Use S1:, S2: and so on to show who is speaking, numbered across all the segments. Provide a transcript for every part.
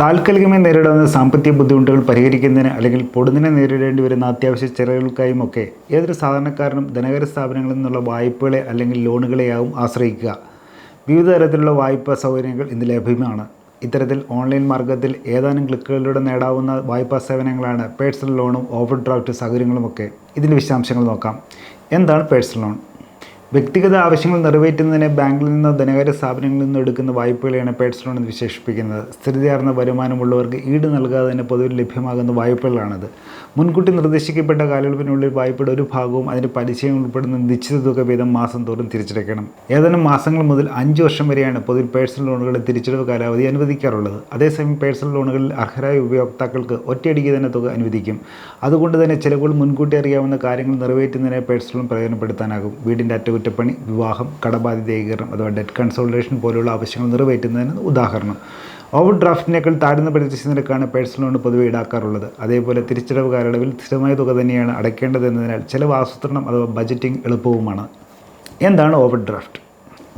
S1: താൽക്കാലികമായി നേരിടാവുന്ന സാമ്പത്തിക ബുദ്ധിമുട്ടുകൾ പരിഹരിക്കുന്നതിന് അല്ലെങ്കിൽ പൊടുന്നതിനെ നേരിടേണ്ടി വരുന്ന അത്യാവശ്യ ചെലവുകൾക്കായും ഒക്കെ ഏതൊരു സാധാരണക്കാരനും ധനകാര്യ സ്ഥാപനങ്ങളിൽ നിന്നുള്ള വായ്പകളെ അല്ലെങ്കിൽ ലോണുകളെയാവും ആശ്രയിക്കുക. വിവിധ തരത്തിലുള്ള വായ്പാ സൗകര്യങ്ങൾ ഇന്ന് ലഭ്യമാണ്. ഇത്തരത്തിൽ ഓൺലൈൻ മാർഗത്തിൽ ഏതാനും ക്ലിക്കുകളിലൂടെ നേടാവുന്ന വായ്പാ സേവനങ്ങളാണ് പേഴ്സണൽ ലോണും ഓവർ ഡ്രാഫ്റ്റ് സൗകര്യങ്ങളുമൊക്കെ ഇതിന്റെ വിശദാംശങ്ങൾ നോക്കാം. എന്താണ് പേഴ്സണൽ ലോൺ? വ്യക്തിഗത ആവശ്യങ്ങൾ നിറവേറ്റുന്നതിന് ബാങ്കിൽ നിന്നോ ധനകാര്യ സ്ഥാപനങ്ങളിൽ നിന്നോ എടുക്കുന്ന വായ്പകളെയാണ് പേഴ്സൺ ലോൺ എന്ന് വിശേഷിപ്പിക്കുന്നത്. സ്ഥിരതയാർന്ന വരുമാനമുള്ളവർക്ക് ഈട് നൽകാതെ തന്നെ പൊതുവിൽ ലഭ്യമാകുന്ന വായ്പകളാണിത്. മുൻകൂട്ടി നിർദ്ദേശിക്കപ്പെട്ട കാലയളവിനുള്ളിൽ വായ്പയുടെ ഒരു ഭാഗവും അതിന്റെ പലിശയും ഉൾപ്പെടുന്ന നിശ്ചിത തുക വീതം മാസം തോറും തിരിച്ചടയ്ക്കണം. ഏതാനും മാസങ്ങൾ മുതൽ അഞ്ച് വർഷം വരെയാണ് പൊതുവിൽ പേഴ്സണൽ ലോണുകളുടെ തിരിച്ചടവ് കാലാവധി അനുവദിക്കാറുള്ളത്. അതേസമയം പേഴ്സണൽ ലോണുകളിൽ അർഹരായ ഉപയോക്താക്കൾക്ക് ഒറ്റയടിക്ക് തന്നെ തുക അനുവദിക്കും. അതുകൊണ്ട് തന്നെ ചിലപ്പോൾ മുൻകൂട്ടി അറിയാവുന്ന കാര്യങ്ങൾ നിറവേറ്റുന്നതിനെ പേഴ്സണൽ പ്രയോജനപ്പെടുത്താനാകും. വീടിന്റെ അറ്റകുറ്റപ്പണി വിവാഹം കടബാധ്യത ഏകീകരണം അഥവാ ഡെറ്റ് കൺസോൾട്ടേഷൻ പോലുള്ള ആവശ്യങ്ങൾ നിറവേറ്റുന്നതിന് ഉദാഹരണം. ഓവർ ഡ്രാഫ്റ്റിനേക്കാൾ താഴ്ന്ന പലിശ നിരക്കാണ് പേഴ്സണൽ ലോൺ പൊതുവെ ഈടാക്കാറുള്ളത്. അതേപോലെ തിരിച്ചടവ് കാലയളവിൽ സ്ഥിരമായ തുക തന്നെയാണ് അടയ്ക്കേണ്ടതെന്നതിനാൽ ചിലവ് ആസൂത്രണം അഥവാ ബജറ്റിംഗ് എളുപ്പവുമാണ്. എന്താണ് ഓവർ ഡ്രാഫ്റ്റ്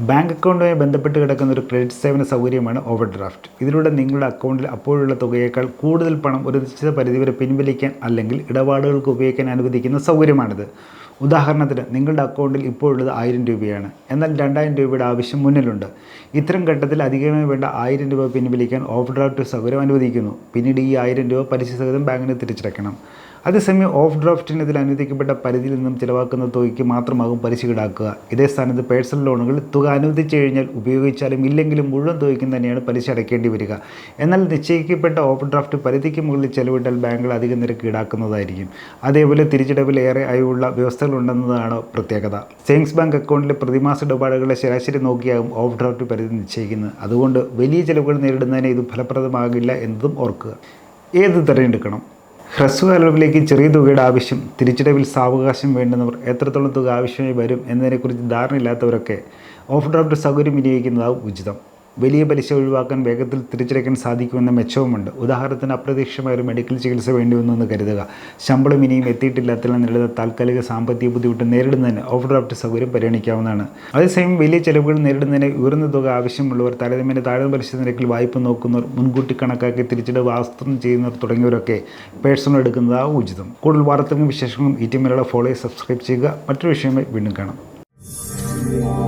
S1: ബാങ്ക് അക്കൗണ്ടുമായി ബന്ധപ്പെട്ട് കിടക്കുന്ന ഒരു ക്രെഡിറ്റ് സേവന സൗകര്യമാണ് ഓവർ ഡ്രാഫ്റ്റ് ഇതിലൂടെ നിങ്ങളുടെ അക്കൗണ്ടിൽ അപ്പോഴുള്ള തുകയേക്കാൾ കൂടുതൽ പണം ഒരു നിശ്ചിത പരിധിവരെ പിൻവലിക്കാൻ അല്ലെങ്കിൽ ഇടപാടുകൾക്ക് ഉപയോഗിക്കാൻ അനുവദിക്കുന്ന സൗകര്യമാണിത്. ഉദാഹരണത്തിന് നിങ്ങളുടെ അക്കൗണ്ടിൽ ഇപ്പോൾ ഉള്ളത് ആയിരം രൂപയാണ്. എന്നാൽ രണ്ടായിരം രൂപയുടെ ആവശ്യം മുന്നിലുണ്ട്. ഇത്തരം ഘട്ടത്തിൽ അധികമായി വേണ്ട ആയിരം രൂപ പിൻവലിക്കാൻ ഓഫ് ഡ്രാഫ്റ്റ് സൗകര്യം അനുവദിക്കുന്നു. പിന്നീട് ഈ ആയിരം രൂപ പലിശ സഹിതം ബാങ്കിന് തിരിച്ചടയ്ക്കണം. അതേസമയം ഓഫ് ഡ്രാഫ്റ്റിന് ഇതിൽ അനുവദിക്കപ്പെട്ട പരിധിയിൽ നിന്നും ചിലവാക്കുന്ന തുകയ്ക്ക് മാത്രമാകും പലിശ ഈടാക്കുക. ഇതേ സ്ഥാനത്ത് പേഴ്സണൽ ലോണുകൾ തുക അനുവദിച്ചു കഴിഞ്ഞാൽ ഉപയോഗിച്ചാലും ഇല്ലെങ്കിലും മുഴുവൻ തുകയ്ക്കും തന്നെയാണ് പലിശ അടയ്ക്കേണ്ടി വരിക. എന്നാൽ നിശ്ചയിക്കപ്പെട്ട ഓഫ് ഡ്രാഫ്റ്റ് പരിധിക്ക് മുകളിൽ ചെലവിട്ടാൽ ബാങ്കുകൾ അധിക നിരക്ക് ഈടാക്കുന്നതായിരിക്കും. അതേപോലെ തിരിച്ചടവിൽ ഏറെ അയവുള്ള വ്യവസ്ഥകളുണ്ടെന്നതാണ് പ്രത്യേകത. സേവിങ്സ് ബാങ്ക് അക്കൗണ്ടിലെ പ്രതിമാസ ഇടപാടുകളെ ശരാശരി നോക്കിയാകും ഓഫ് ഡ്രാഫ്റ്റ് പരിധി നിശ്ചയിക്കുന്നത്. അതുകൊണ്ട് വലിയ ചിലവുകൾ നേരിടുന്നതിന് ഇത് ഫലപ്രദമാകില്ല എന്നതും ഓർക്കുക. ഏത് തിരഞ്ഞെടുക്കണം? ഹ്രസ്വ ചെറിയ തുകയുടെ ആവശ്യം തിരിച്ചടവിൽ സാവകാശം വേണ്ടുന്നവർ എത്രത്തോളം തുക ആവശ്യമായി വരും എന്നതിനെക്കുറിച്ച് ധാരണയില്ലാത്തവരൊക്കെ ഓഫ് ഡ്രാഫ്റ്റ് സൗകര്യം വിനിയോഗിക്കുന്നതാവും ഉചിതം. വലിയ പലിശ ഒഴിവാക്കാൻ വേഗത്തിൽ തിരിച്ചടയ്ക്കാൻ സാധിക്കുമെന്ന മെച്ചവുമുണ്ട്. ഉദാഹരണത്തിന് അപ്രതീക്ഷിതമായ ഒരു മെഡിക്കൽ ചികിത്സ വേണ്ടി വന്നു എന്ന് കരുതുക. ശമ്പളം ഇനിയും എത്തിയിട്ടില്ലാത്തതിനാൽ നിലത താൽക്കാലിക സാമ്പത്തിക ബുദ്ധിമുട്ട് നേരിടുന്നതിന് ഓഫ് ഡ്രാഫ്റ്റ് സൗകര്യം പരിഗണിക്കാവുന്നതാണ്. അതേസമയം വലിയ ചെലവുകൾ നേരിടുന്നതിന് ഉയർന്ന തുക ആവശ്യമുള്ളവർ താരതമ്യേന താഴ്ന്ന പലിശ നിരക്കിൽ വായ്പ നോക്കുന്നവർ മുൻകൂട്ടി കണക്കാക്കി തിരിച്ചടവ് ആസൂത്രണം ചെയ്യുന്നവർ തുടങ്ങിയവരൊക്കെ പേഴ്സണൽ എടുക്കുന്നതാണ് ഉചിതം. കൂടുതൽ വാർത്തകളും വിശേഷങ്ങളും ഈ ടീമിലുള്ള ഫോളോ സബ്സ്ക്രൈബ് ചെയ്യുക. മറ്റൊരു വിഷയമായി വീണ്ടും കാണാം.